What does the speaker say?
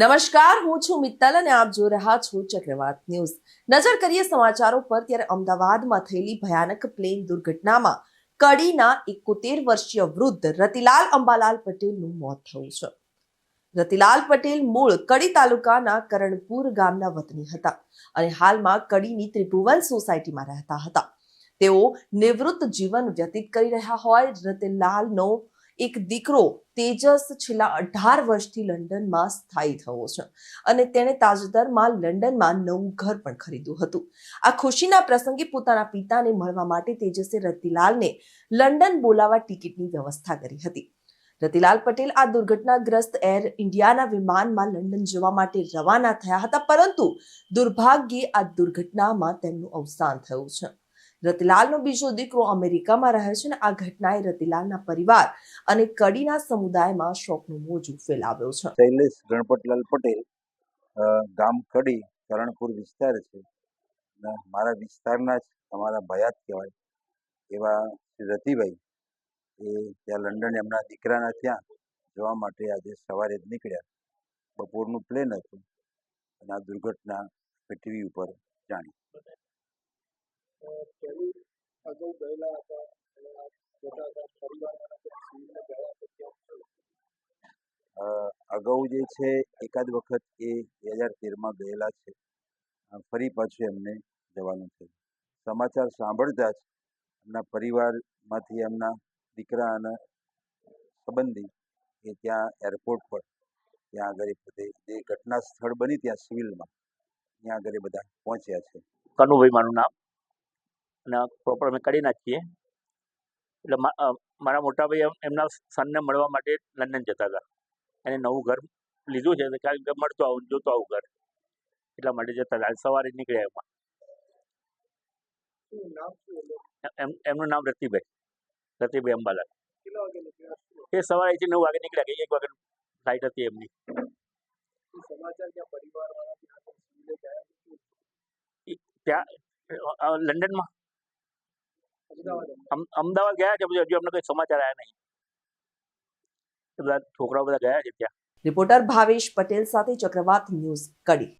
નમસ્કાર, હું છું મિત્તલ અને આપ જોઈ રહ્યા છો ચક્રવાત ન્યૂઝ. નજર કરીએ સમાચારો પર, ત્યારે અમદાવાદમાં થયેલી ભયાનક પ્લેન દુર્ઘટનામાં કડીના એકોતેર વર્ષીય વૃદ્ધ રતિલાલ અંબાલાલ પટેલનું મોત થયું છે. રતિલાલ પટેલ મૂળ કડી તાલુકાના કરણપુર ગામના વતની હતા અને હાલમાં કડીની ત્રિભુવન સોસાયટીમાં રહેતા હતા. તેઓ નિવૃત્ત જીવન વ્યતીત કરી રહ્યા હોય, રતિલાલનો એક દીકરો તેજસ છેલ્લા અઢાર વર્ષથી લંડનમાં સ્થાયી થયો છે અને તેણે તાજેતરમાં લંડનમાં નવું ઘર પણ ખરીદ્યું હતું. આ ખુશીના પ્રસંગે પોતાના પિતાને મળવા માટે તેજસે રતિલાલને લંડન બોલાવવા ટિકિટની વ્યવસ્થા કરી હતી. રતિલાલ પટેલ આ દુર્ઘટનાગ્રસ્ત એર ઇન્ડિયાના વિમાનમાં લંડન જવા માટે રવાના થયા હતા, પરંતુ દુર્ભાગ્યે આ દુર્ઘટનામાં તેમનું અવસાન થયું છે. રતિલાલનો બીજો દીકરો અમેરિકામાં રહે છે અને આ ઘટનાએ રતિલાલના પરિવાર અને કડીના સમુદાયમાં શોકનું મોજું ફેલાવ્યો છે. શૈલેષ ગણપતલાલ પટેલ ગામ કડી, કરણપુર વિસ્તાર છે. મારા વિસ્તારના જ અમારા ભયાત કહેવાય એવા રતિભાઈ, એ ત્યાં લંડન એમના દીકરાના ત્યાં જવા માટે આજે સવારે જ નીકળ્યા. બપોરનું પ્લેન હતું અને આ દુર્ઘટના ટીવી ઉપર જાણી. પહેલી અગાઉ ગયેલા હતા અગાઉ જે છે, એકાદ વખત એ બે હજાર તેરમાં ગયેલા છે. ફરી પાછું એમને જવાનું છે. સમાચાર સાંભળતા જ એમના પરિવારમાંથી એમના દીકરા અને સંબંધી એ ત્યાં એરપોર્ટ પર, ત્યાં આગળ બધે, જે ઘટના સ્થળ બની ત્યાં સિવિલમાં, ત્યાં આગળ બધા પહોંચ્યા છે. કનુભાઈ મારું નામ. અને પ્રોપર અમે કરી નાખીએ. એટલે મારા મોટાભાઈ એમ- એમના સનને મળવા માટે લંડન જતા હતા. એને નવું ઘર લીધું છે તો કારણ કે મળતો આવું જોતો આવું ઘર. એટલા માટે જતા હતા. સવારે નીકળ્યા એમાં. એમનું? નામ રતિભાઈ રતિભાઈ અંબાલાલ. શું એ સવારે અહીંથી નવ વાગે નીકળ્યા કે એક વાગે ફ્લાઇટ હતી એમની. ત્યાં લંડનમાં. અમદાવાદ ગયા છે હજુ અમને કોઈ સમાચાર આવ્યા નહીં. બધા છોકરાઓ બધા ગયા છે ત્યાં. રિપોર્ટર ભાવેશ પટેલ સાથે ચક્રવાત ન્યૂઝ કડી.